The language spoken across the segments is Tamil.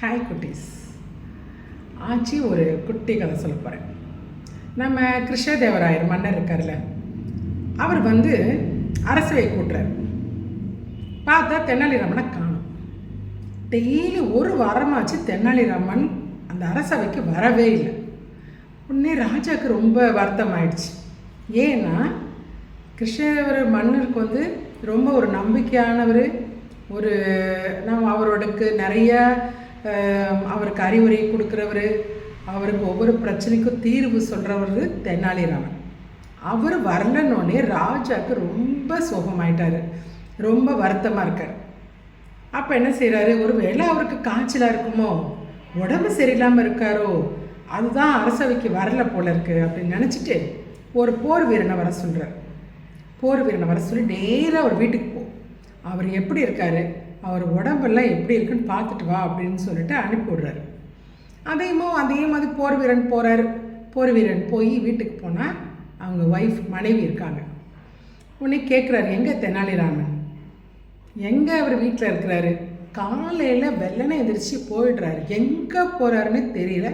ஹாய் குட்டீஸ். ஆச்சி ஒரு குட்டி கதை சொல்ல போகிறேன் நம்ம கிருஷ்ணதேவராயர் மன்னர் இருக்கார்ல அவர் வந்து அரசவை கூட்டுறார். பார்த்தா தெனாலிராமனை காணும். டெய்லி ஒரு வாரமாச்சு தெனாலிராமன் அந்த அரசவைக்கு வரவே இல்லை. உடனே ராஜாவுக்கு ரொம்ப வருத்தம் ஆயிடுச்சு ஏன்னா கிருஷ்ணதேவர் மன்னருக்கு வந்து ரொம்ப ஒரு நம்பிக்கையானவர் ஒரு நம்ம அவரோடக்கு நிறைய அவருக்கு அறிவுரை கொடுக்குறவர் அவருக்கு ஒவ்வொரு பிரச்சனைக்கும் தீர்வு சொல்கிறவர் தென்னாலிராமன். அவர் வரலன்னொடனே ராஜாவுக்கு ரொம்ப சோகமாயிட்டார். ரொம்ப வருத்தமாக இருக்கார். அப்போ என்ன செய்கிறாரு ஒரு வேளை அவருக்கு காய்ச்சலாக இருக்குமோ? உடம்பு சரியில்லாமல் இருக்காரோ? அதுதான் அரசவைக்கு வரல போல இருக்கு அப்படின்னு நினச்சிட்டு ஒரு போர் வீரனை வர சொல்கிறார் போர் வீரனை வர சொல்லி நேராக அவர் வீட்டுக்கு போ. அவர் எப்படி இருக்காரு? அவர் உடம்பெல்லாம் எப்படி இருக்குன்னு பார்த்துட்டு வா அப்படின்னு சொல்லிட்டு அனுப்பி விடுறாரு. அதையுமோ அதே மாதிரி போர் வீரன் போகிறார் போர் வீரன் போய் வீட்டுக்கு போனால் அவங்க ஒய்ஃப் மனைவி இருக்காங்க. உடனே கேட்குறாரு எங்கே தெனாலிராமன்? எங்கே அவர் வீட்டில் இருக்கிறாரு? காலையில் வெள்ளனை எந்திரிச்சு போயிடுறாரு. எங்கே போகிறாருன்னு தெரியல.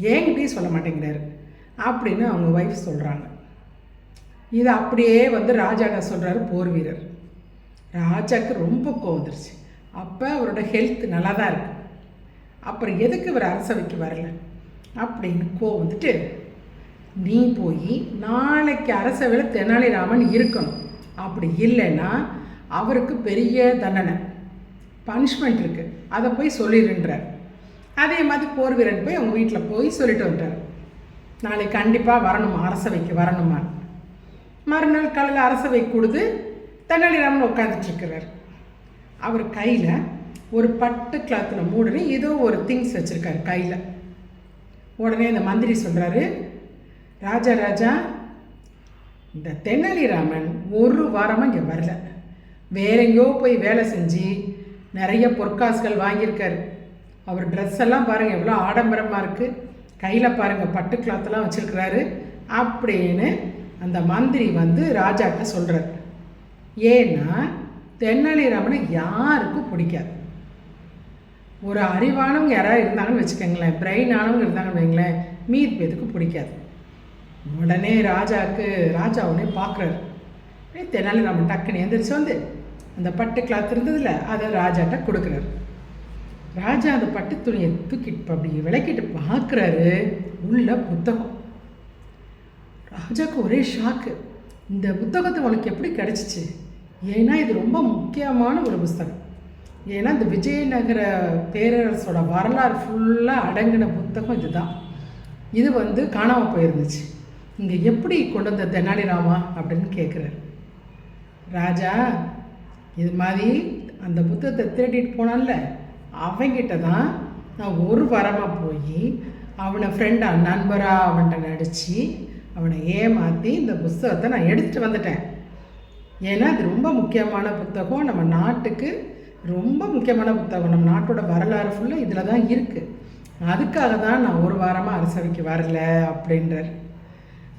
ஏங்கிட்டே சொல்ல மாட்டேங்கிறாரு. அப்படின்னு அவங்க ஒய்ஃப் சொல்கிறாங்க இது அப்படியே வந்து ராஜாட்ட சொல்கிறாரு போர் வீரர். ராஜாவுக்கு ரொம்ப கோவந்துருச்சு அப்போ அவரோட ஹெல்த் நல்லா தான் இருக்கு. அப்புறம் எதுக்கு இவர் அரசவைக்கு வரல? அப்படின்னு கோவந்துட்டு நீ போய் நாளைக்கு அரசவையில் தெனாலிராமன் இருக்கணும். அப்படி இல்லைன்னா அவருக்கு பெரிய தண்டனை. பனிஷ்மெண்ட் இருக்குது அதை போய் சொல்லிடுன்றார். அதே மாதிரி போர் வீரன் போய் அவங்க வீட்டில் போய் சொல்லிட்டு வந்துட்டார் நாளைக்கு கண்டிப்பாக வரணுமா அரசவைக்கு வரணுமா மறுநாள் காலையில் அரசவை கொடுத்து தென்னாலிராமன் உட்காந்துட்டுருக்கிறார் அவர் கையில் ஒரு பட்டு கிளாத்தில் மூடனே ஏதோ ஒரு திங்ஸ் வச்சுருக்காரு கையில். உடனே இந்த மந்திரி சொல்கிறாரு ராஜா ராஜா இந்த தென்னாலிராமன் ஒரு வாரமாக இங்கே வரல. வேற எங்கேயோ போய் வேலை செஞ்சு நிறைய பொற்காசுகள் வாங்கியிருக்காரு. அவர் ட்ரெஸ் எல்லாம் பாருங்கள் எவ்வளோ ஆடம்பரமாக இருக்குது கையில் பாருங்கள் பட்டு கிளாத்தெல்லாம் வச்சுருக்கிறாரு. அப்படின்னு அந்த மந்திரி வந்து ராஜாட்ட சொல்கிறார் ஏன்னா தெனாலிராமனை யாருக்கும் பிடிக்காது. ஒரு அறிவானவங்க யாராவது இருந்தாங்கன்னு வச்சுக்கோங்களேன் பிரெயின் ஆனவங்க இருந்தாங்கன்னு வைங்களேன் மீதி பேத்துக்கு பிடிக்காது. உடனே ராஜாவுக்கு ராஜா உடனே பார்க்குறாரு. தெனாலிராமன் டக்குன்னு எந்திரிச்சு வந்து அந்த பட்டு கிளாத் இருந்ததில்ல அதை ராஜாட்ட கொடுக்குறாரு. ராஜா அந்த பட்டு துணியை தூக்கிட்டு அப்படி விளக்கிட்டு பார்க்குறாரு. உள்ள புத்தகம். ராஜாவுக்கு ஒரே ஷாக்கு இந்த புத்தகத்தை உனக்கு எப்படி கிடச்சிச்சு? ஏன்னா இது ரொம்ப முக்கியமான ஒரு புஸ்தகம் ஏன்னா இந்த விஜயநகர பேரரசோட வரலாறு ஃபுல்லாக அடங்கின புத்தகம் இதுதான். இது வந்து காணாமல் போயிருந்துச்சு. இங்கே எப்படி கொண்டு வந்த தெனாலிராமா அப்படின்னு கேட்குறாரு ராஜா இது மாதிரி அந்த புத்தகத்தை திருடிட்டு போனான்ல அவங்கிட்ட தான் நான் ஒரு வாரமாக போய் அவனை ஃப்ரெண்டாக நண்பராக அவன்கிட்ட நடித்து அவனை ஏமாற்றி இந்த புஸ்தகத்தை நான் எடுத்துகிட்டு வந்துட்டேன். ஏன்னா அது ரொம்ப முக்கியமான புத்தகம். நம்ம நாட்டுக்கு ரொம்ப முக்கியமான புத்தகம். நம்ம நாட்டோட வரலாறு ஃபுல்லாக இதில் தான் இருக்குது அதுக்காக தான் நான் ஒரு வாரமாக அரசவைக்கு வரல அப்படின்றார்.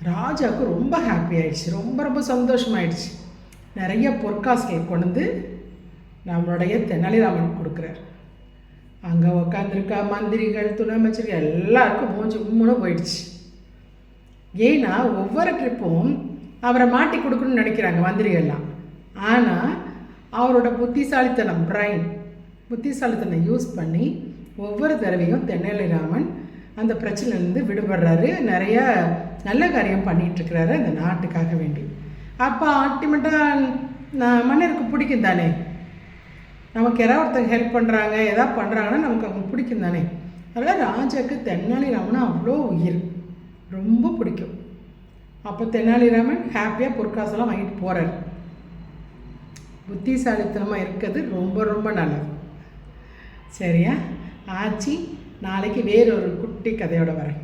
ராஜாவுக்கு ரொம்ப ஹாப்பி ஆயிடுச்சு. ரொம்ப ரொம்ப சந்தோஷமாயிடுச்சு. நிறைய பொற்காசுகள் கொண்டு வந்து நம்மளுடைய தெனாலிராமன் கொடுக்குறார். அங்கே உக்காந்துருக்கா மந்திரிகள் துணை அமைச்சர்கள் எல்லாருக்கும் மூஞ்சி உம்முன்னு போயிடுச்சு. ஏன்னா ஒவ்வொரு ட்ரிப்பும் அவரை மாட்டி கொடுக்கணும்னு நினைக்கிறாங்க மந்திரிகள்லாம். ஆனால் அவரோட புத்திசாலித்தனம் பிரைன் புத்திசாலித்தனம் யூஸ் பண்ணி ஒவ்வொரு தடவையும் தென்னாலிராமன் அந்த பிரச்சனையிலேருந்து விடுபடுறாரு. நிறைய நல்ல காரியம் பண்ணிகிட்ருக்கிறாரு அந்த நாட்டுக்காக வேண்டி. அப்போ அல்டிமேட்டாக மன்னருக்கு பிடிக்கும் தானே? நமக்கு யாராவது ஒருத்தங்க ஹெல்ப் பண்ணுறாங்க எதாவது பண்ணுறாங்கன்னா நமக்கு அவங்க பிடிக்கும் தானே? அதனால் ராஜாவுக்கு தென்னாலிராமன் அவ்வளோ உயிர். ரொம்ப பிடிக்கும். அப்போ தெனாலிராமன் ஹாப்பியாக பொற்காசெல்லாம் வாங்கிட்டு போகிறார் புத்திசாலித்தனமாக இருக்கிறது ரொம்ப ரொம்ப நல்லது. சரியா? ஆச்சி நாளைக்கு வேறொரு குட்டி கதையோடு வரேன்.